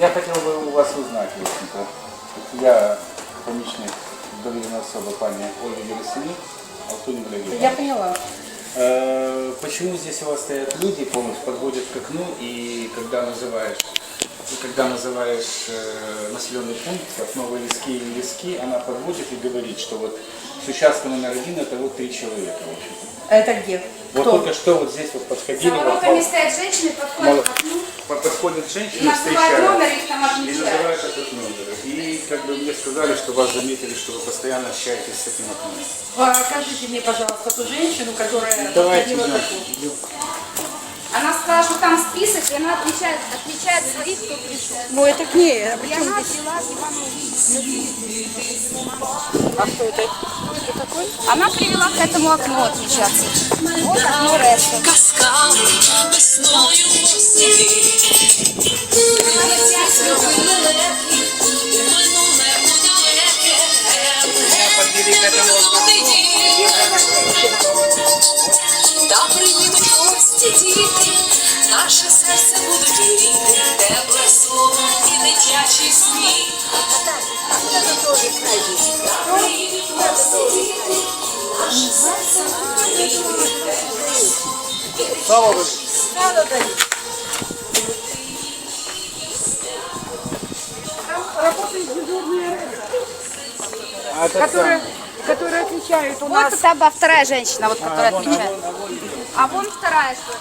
Я хотел бы у вас узнать, в общем-то. Я помічник довіреної особи пані Ольги Єресині, Алтуні Валерьевна. Я поняла. Э, Почему здесь у вас стоят люди, полностью подводят к окну, и когда называешь, и когда называешь э, населенный пункт, как новые лески или лески, она подводит и говорит, что вот с участка номер один это вот три человека. В общем-то. А это где? Вот Кто? только что вот здесь вот подходили, За вот, воротами вот, стоят женщины, подходят мол- к окну по- подходят и женщины, называют встречают. номер, их там И называют этот номер. И как бы мне сказали, что вас заметили, что вы постоянно общаетесь с этим окном. Покажите мне, пожалуйста, ту женщину, которая Давайте, подходила идем, к окну. идем. Она сказала, что там список, и она отвечает, отвечает своих, кто пришел. Ну это к ней. А И она взяла Иванову. А что это? Кто такой? Она привела к этому окну отмечаться. Вот окно Реста. казками весною посидить. Зробили лепки, у минулому далеке. подвели к этому Та приїдуть гості діти, наше серце будуть гріти, тепле слово і дитячий сміх. Будуть гріти. Слава Богу. Работает дежурная А этот которая, отвечает у Вот нас. это ба- вторая женщина, вот, которая А, вон, а отвечает. вон, а вон. А вон вторая, что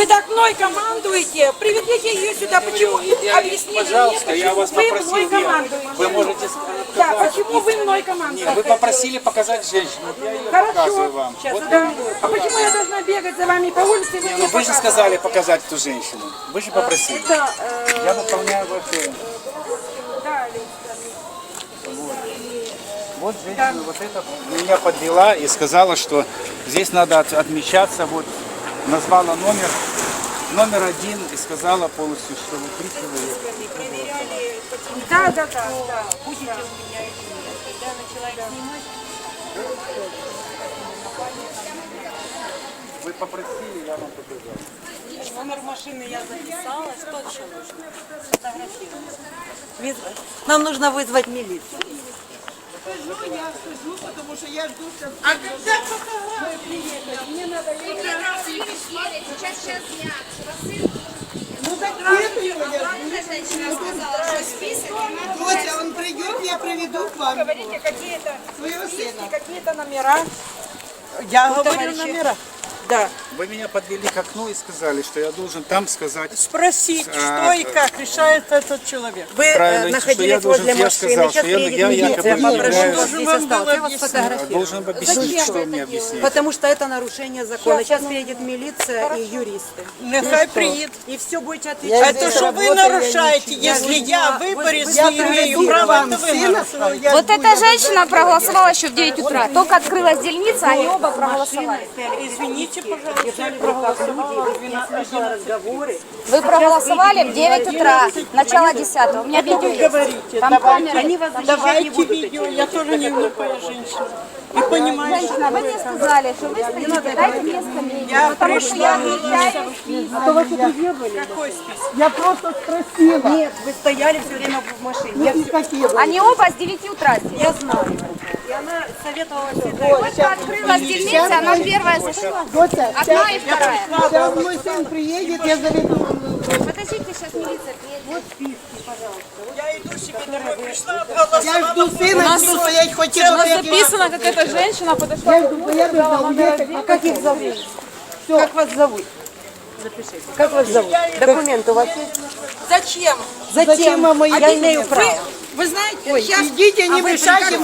Вы так мной командуете. Приведите ее сюда. Почему? Объясните Пожалуйста, мне, я вас вы попросил, мной командуете. Вы можете Да, сказать. почему вы мной командуете? Вы попросили показать женщину. Я ее Хорошо. вам. Сейчас, Вот, да. А почему я должна бегать за вами по улице? и Вы, ну, мне вы же показываете? сказали показать эту женщину. Вы же попросили. Это, э, Я выполняю ваши... да, Вот женщина вот это меня подвела и сказала, что здесь надо от- отмечаться. Вот назвала номер, номер один и сказала полностью, что вы человека. да, да, да, да. Будете у меня или нет. Когда я начала их снимать, Вы попросили, я вам показал. номер машины я записала. Что еще нужно? Нам нужно вызвать милицию. Сейчас, сейчас дня. Ну так нету его, я женщина сказала, что список, Дося, он придет, я приведу к вам Говорите, какие-то своего сына. какие-то номера. Я говорю номера. Да. Вы меня подвели к окну и сказали, что я должен там сказать. Спросить, А, что и как решает этот человек. Вы э, Правильно, что я находились должен- возле я машины. сказал, Сейчас что я- приедет я милиция. якобы. Я вас Я фотографирую. должен объяснить, что мне объяснить. Потому что это нарушение закона. Сейчас приедет милиция и юристы. Нехай приїде. И все будете отвечать. Это что вы нарушаете, если я в выборе Я имею право, то вы нарушаете. Вот эта женщина проголосовала еще в 9 утра. Только открылась дельница, они оба проголосовали. Извините, пожалуйста, я проголосовала. разговоры. Вы проголосовали в 9 утра, начало 10 У меня видео есть. Говорите, Там камеры. Они вас давайте видео, я тоже не глупая женщина. И понимаю, что Женщина, вы мне сказали, что вы стоите, дайте мне скамейку. я Потому что я пришла. отвечаю. Какой список? Я просто спросила. Нет, вы стояли все время в машине. Я все- Они оба с 9 утра здесь. Я знаю. И она советовала всегда. Только открылась дельница, она первая зашла. Одна и вторая. Сейчас мой сын приедет, я заведу. Подождите, сейчас милиция приедет. Я иду себе домой, пришла, Я жду сына, буду стоять хоть и У нас записано, как эта женщина подошла. Я жду, я должна уехать. А как их зовут? Как вас зовут? Запишите. Как вас зовут? Документы у вас есть? Зачем? Зачем? мама, я имею право. Вы знаете, сейчас Идите, не мешайте.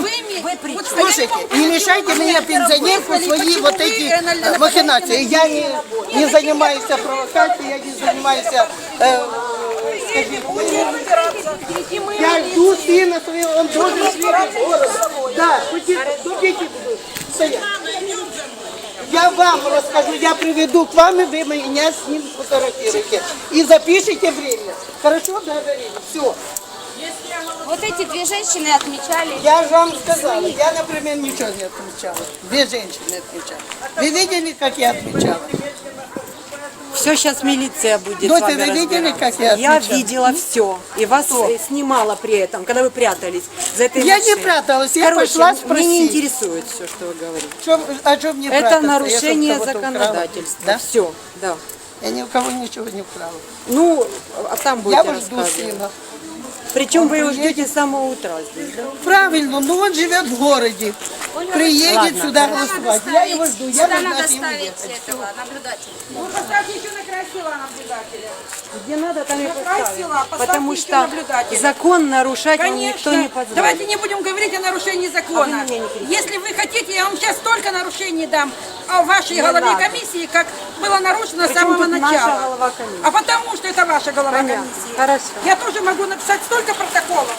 Слушайте, не мешайте мне пенсионерку свои вот эти э, махинации. Я не, не занимаюсь провокацией, я не занимаюсь... э, скажите, я жду сына своего, он должен съехать в город. Да, хоть и- хоть эти будут стоять. Я вам расскажу, я приведу к вам, и вы меня с ним фотографируете. И запишите время. Хорошо, договорились? Все. Вот эти две женщины отмечали. Я же вам сказала, я, например, ничего не отмечала. Две женщины отмечали. Вы видели, как я отмечала? Все сейчас милиция будет с Доти, вами вы видели, как я Я отвечала? видела все. И вас э, снимала при этом, когда вы прятались за этой Я не машиной. пряталась, я Короче, пошла Мне не спросить. интересует все, что вы говорите. Чё- а что мне Это прятаться? Я нарушение кого-то украла? законодательства. Да? Все, да. Я ни у кого ничего не украла. Ну, а там будете Я вот жду рассказывать. сына. Причем вы его ждете с самого утра здесь, да? Правильно, но он живет в городе. Приедет Ладно, сюда голосовать. Я его жду, я Сюда должна надо ставить ехать. этого наблюдателя. Ну, поставьте еще на красиво наблюдателя. Где надо, там и поставим. поставьте Потому еще что наблюдателя. закон нарушать вам никто не позволит. Давайте не будем говорить о нарушении закона. А вы на меня не кричите. Если вы хотите, я вам сейчас столько нарушений дам о вашей Не голове надо. комиссии, как было нарушено с Причем самого тут наша начала. голова комиссии? А потому что это ваша голова Понятно. комиссии. Хорошо. Я тоже могу написать столько протоколов.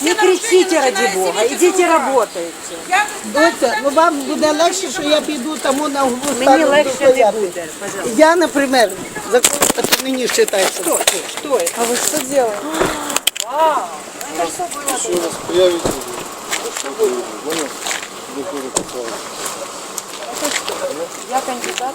Не Все нарушения, кричите, ради начиная с Бога, 9 идите утра. работайте. Я Доця, ну вам буде легше, що я піду тому на углу Мені стану легше не стояти. буде, пожалуйста. Я, наприклад, закон это мені вважається. Что, что это? А вы что делаете? Я кандидат.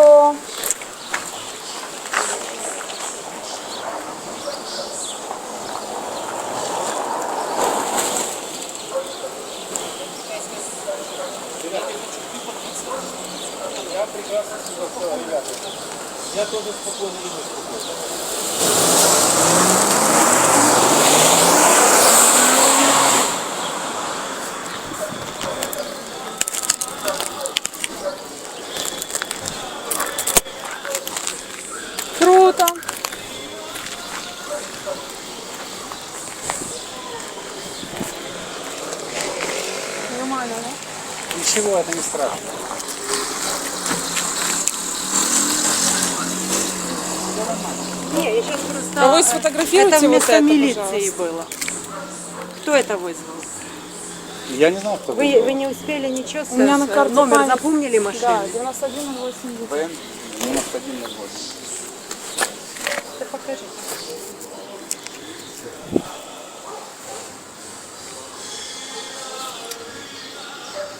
Я тоже спокойно и вы спокойно. Круто! Нормально, да? Ничего, это не страшно. Не, я сейчас просто... А вы сфотографируйте это вот вместо это, милиции пожалуйста. было. Кто это вызвал? Я не знал, кто Вы, вы не успели ничего с, У меня на с- карте номер память. запомнили машины? Да, 91,80. БН 9108. Да покажи.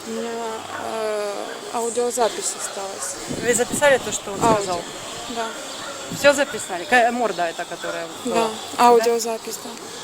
У меня э, аудиозапись осталась. Вы записали то, что он Аудио. сказал? Да, Все записали? Морда эта, которая была? да, аудиозапись, да.